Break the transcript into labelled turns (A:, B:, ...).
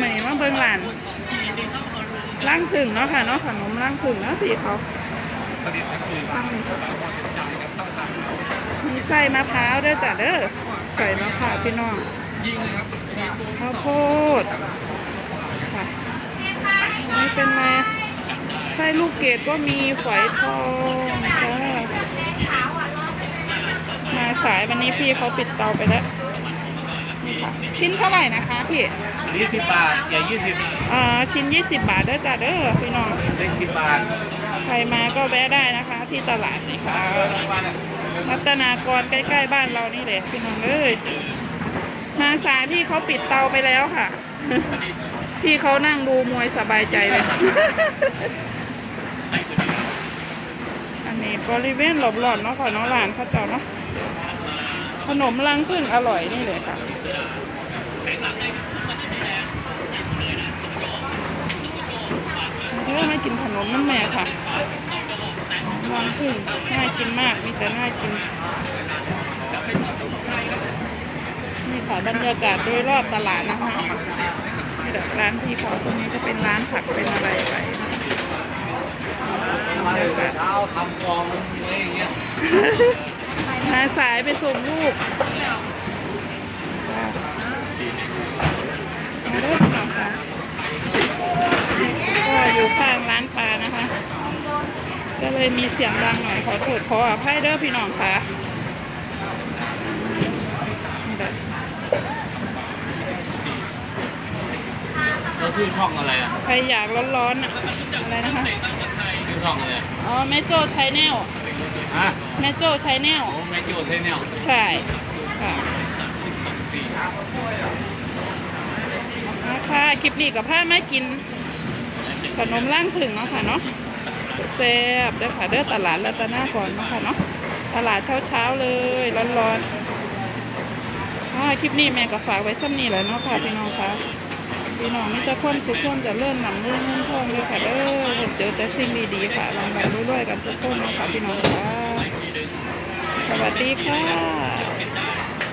A: มานี่มาเบิ่งร้านล่างผึ่งเนาะค่ะเนาะขนมล่างผึ่งเนาะพี่เขา
B: ตังคืน
A: ตั้งนี่ค่ะ
B: จ่ายกันต้องตาม
A: มีไส้มะพร้าวเด้วยจ้ะเด้อใส่มะพร้าวพี่น้องข้าวโพดค่ะนี่เป็นไงไส้ลูกเกดก็มีฝอยทองจ้ามาสายวันนี้พี่เขาปิดเตาไปแล้ว ชิ้นเท่าไหร่นะคะพี่
B: ยี่สิบบาทใหญ่ยี่สิบ
A: อ่าชิ้น20บาทเด้อจ้ะเด้อพี่น้อง
B: เล็กสิบบาท
A: ใครมาก็แวะได้นะคะ ที่ตลาดนี่ค่ะรัตนากรใกล้ๆบ้านเรานี่แหละพี่น้องเอ้ยมาสายพี่เขาปิดเตาไปแล้วค่ะ พี่เขานั่งดูมวยสบายใจเลย อันนี้บริเวณหลบหลอดเนาะค่ะเนาะร้านเขาเจ้าเนาะ ขนมรังพึ่งอร่อยนี่เลยค่ะเพื่อให้กินขนมน้ำแม่ค่ะรังพึ่งน่ากินมากมีแต่น่ากินนี่ค่ะบรรยากาศโดยรอบตลาดนะคะนี่แหละร้านพี่เขาตรงนี้จะเป็นร้านผักเป็นอะไรไปบรรยากาศ
B: เช้าทำกองอะไรอย่างเงี้ย
A: มาสายไปส่งลูกมาเริ่มหน่อยค่ะก็อยู่ข้างร้านปลานะคะ ก็เลยมีเสียงดังหน่อยขอโทษขออภัยเด้อพี่น้องค่ะนี่แหละ
B: เราชื่อช่องอะไรอะ
A: ใครอยากร้อนๆอะอะไรนะคะ
B: ชื่อช่องอะไร
A: อ๋อแม่โจ้ใช้แนว
B: ฮะ
A: แม่โจ้ใช้แนว
B: โอ้แมจิโอเซเนล
A: ใช่ค่ะมาค่ะคลิปนี้กับผ้ามากิน ขนมล่างถึงเนาะค่ะเนาะแซ่บเด้อค่ะเด้อตลาดรัตนาก่อนเนาะค่ะเนาะตลาดเช้าเช้าๆเลยร้อนๆอ่าคลิปนี้แม่ก็ฝากไว้ซ้ำนี้แหละเนาะค่ะพี่น้องค่ะ พี่น้องมีแต่ความสุขความจะเลื่อนนำเรื่องเงินทองเลยค่ะเด้อเจอแต่สิ่งดีๆค่ะลำบากด้วยๆกันทุกคนเนะค่ะพี่น้องค่ะสวัสดีค่ะ